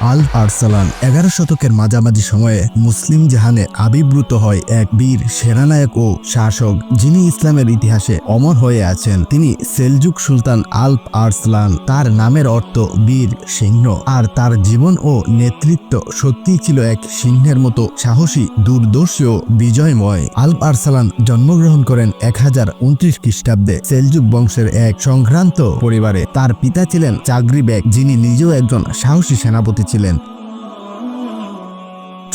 আল আরসালান এগারো শতকের মাঝামাঝি সময়ে মুসলিম জাহানে আবির্ভূত হয় এক বীর সেনানায়ক ও শাসক যিনি ইসলামের ইতিহাসে অমর হয়ে আছেন। তিনি সেলজুক সুলতান আলপ আরসলান, তার নামের অর্থ বীর সিংহ। আর তার জীবন ও নেতৃত্ব সত্যিই ছিল এক সিংহের মতো সাহসী, দূরদর্শী ও বিজয়ময়। আলপ আরসালান জন্মগ্রহণ করেন এক হাজার উনত্রিশ খ্রিস্টাব্দে সেলজুক বংশের এক সংক্রান্ত পরিবারে। তার পিতা ছিলেন চাগরি বেগ যিনি নিজেও একজন সাহসী সেনাপতি ছিলেন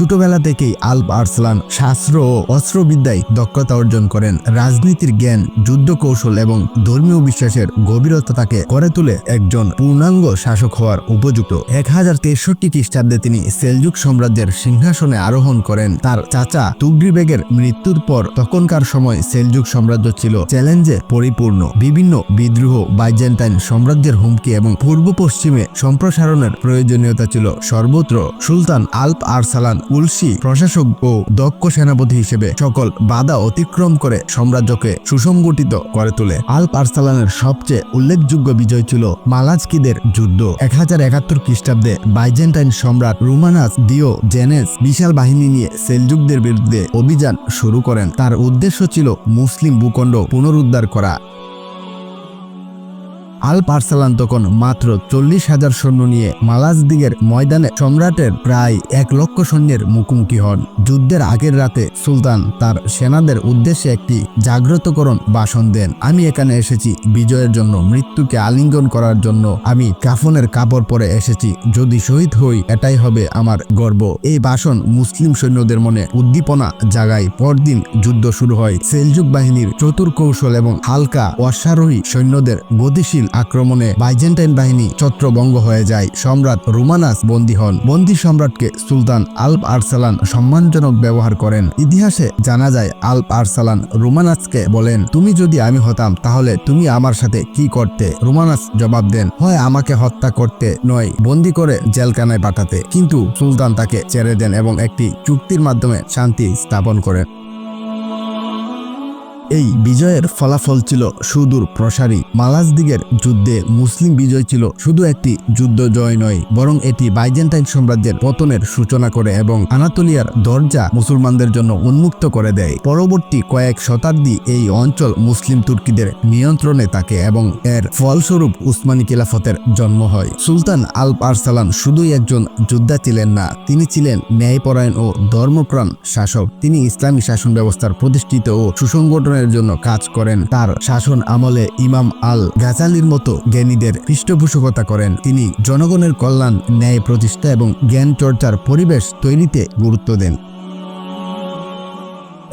ছোটবেলা থেকেই আলপ আরসলান শাস্ত্র ও অস্ত্রবিদ্যায় দক্ষতা অর্জন করেন। রাজনীতির জ্ঞান যুদ্ধ কৌশল এবং ধর্মীয় বিশ্বাসের গভীরতা তাকে করে তুলে একজন পূর্ণাঙ্গ শাসক হওয়ার উপযুক্ত। এক হাজার তেষট্টি খ্রিস্টাব্দে তিনি সেলজুক সাম্রাজ্যের সিংহাসনে আরোহণ করেন। তার চাচা তুগরি বেগের মৃত্যুর পর তখনকার সময় সেলজুক সাম্রাজ্য ছিল চ্যালেঞ্জে পরিপূর্ণ। বিভিন্ন বিদ্রোহ বাইজেন্টাইন সাম্রাজ্যের হুমকি এবং পূর্ব পশ্চিমে সম্প্রসারণের প্রয়োজনীয়তা ছিল সর্বত্র। সুলতান আলপ আরসালান উলসি প্রশাসক ও দক্ষ সেনাপতি হিসেবে সকল বাধা অতিক্রম করে সাম্রাজ্যকে সুসংগঠিত করে তোলে। আলপ আরসালানের সবচেয়ে উল্লেখযোগ্য বিজয় ছিল মালাজকিদের যুদ্ধ। এক হাজার একাত্তর খ্রিস্টাব্দে বাইজেন্টাইন সম্রাট রুমানাস দিও জেনেস বিশাল বাহিনী নিয়ে সেলজুকদের বিরুদ্ধে অভিযান শুরু করেন। তার উদ্দেশ্য ছিল মুসলিম ভূখণ্ড পুনরুদ্ধার করা। আল পার্সালান তখন মাত্র চল্লিশ হাজার সৈন্য নিয়ে মালাজদিগের ময়দানে সম্রাটের প্রায় এক লক্ষ সৈন্যের মুখোমুখি হন। যুদ্ধের আগের রাতে সুলতান তার সেনাদের উদ্দেশ্যে একটি জাগ্রতকরণ ভাষণ দেন। আমি এখানে এসেছি বিজয়ের জন্য, মৃত্যুকে আলিঙ্গন করার জন্য। আমি কাফনের কাপড় পরে এসেছি, যদি শহীদ হই, এটাই হবে আমার গর্ব। এই ভাষণ মুসলিম সৈন্যদের মনে উদ্দীপনা জাগায়। পরদিন যুদ্ধ শুরু হয়। সেলজুক বাহিনীর চতুর কৌশল এবং হালকা অশ্বারোহী সৈন্যদের গতিশীল আক্রমণে বাইজেন্টাইন বাহিনী ছত্রভঙ্গ হয়ে যায়। সম্রাট রুমানাস বন্দী হন। বন্দী সম্রাটকে সুলতান আলপ আরসালান সম্মানজনক ব্যবহার করেন। ইতিহাসে জানা যায়, আলপ আরসালান রুমানাসকে বলেন, তুমি যদি আমি হতাম, তাহলে তুমি আমার সাথে কি করতে? রুমানাস জবাব দেন, হয় আমাকে হত্যা করতে নয়, বন্দি করে জেলখানায় পাঠাতে। কিন্তু সুলতান তাকে ছেড়ে দেন এবং একটি চুক্তির মাধ্যমে শান্তি স্থাপন করেন। এই বিজয়ের ফলাফল ছিল সুদূর প্রসারী। মালাজদিগের যুদ্ধে মুসলিম বিজয় ছিল শুধু একটি যুদ্ধ জয় নয়, বরং এটি বাইজেন্টাইন সাম্রাজ্যের পতনের সূচনা করে এবং আনাতোলিয়ার দরজা মুসলমানদের জন্য উন্মুক্ত করে দেয়। পরবর্তী কয়েক শতাব্দী এই অঞ্চল মুসলিম তুর্কিদের নিয়ন্ত্রণে থাকে এবং এর ফলস্বরূপ উসমানী খিলাফতের জন্ম হয়। সুলতান আল পারসালান শুধুই একজন যোদ্ধা ছিলেন না, তিনি ছিলেন ন্যায়পরায়ণ ও ধর্মপ্রাণ শাসক। তিনি ইসলামী শাসন ব্যবস্থার প্রতিষ্ঠিত ও সুসংগঠনের জন্য কাজ করেন। তার শাসন আমলে ইমাম আল গাজালির মতো জ্ঞানীদের পৃষ্ঠপোষকতা করেন। তিনি জনগণের কল্যাণ, ন্যায় প্রতিষ্ঠা এবং জ্ঞান চর্চার পরিবেশ তৈরিতে গুরুত্ব দেন।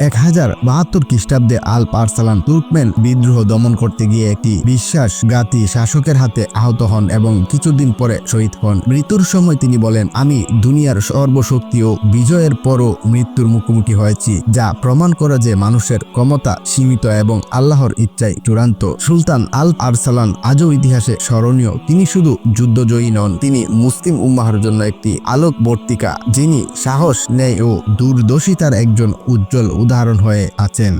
এক হাজার বাহাত্তর খ্রিস্টাব্দে আল পারসালান তুর্কমেন বিদ্রোহ দমন করতে গিয়ে একটি বিশ্বাসঘাতী শাসকের হাতে আহত হন এবং কিছুদিন পরে শহীদ হন। মৃত্যুর সময় তিনি বলেন, আমি দুনিয়ার সর্বশক্তি ও বিজয়ের পরও মৃত্যুর মুখোমুখি হয়েছি, যা প্রমাণ করে যে মানুষের ক্ষমতা সীমিত এবং আল্লাহর ইচ্ছাই চূড়ান্ত। সুলতান আল আরসালান আজও ইতিহাসে স্মরণীয়। তিনি শুধু যুদ্ধজয়ী নন, তিনি মুসলিম উম্মাহর জন্য একটি আলোকবর্তিকা, যিনি সাহস, ন্যায় ও দূরদর্শিতার একজন উজ্জ্বল উদাহরণ হয়ে আছেন।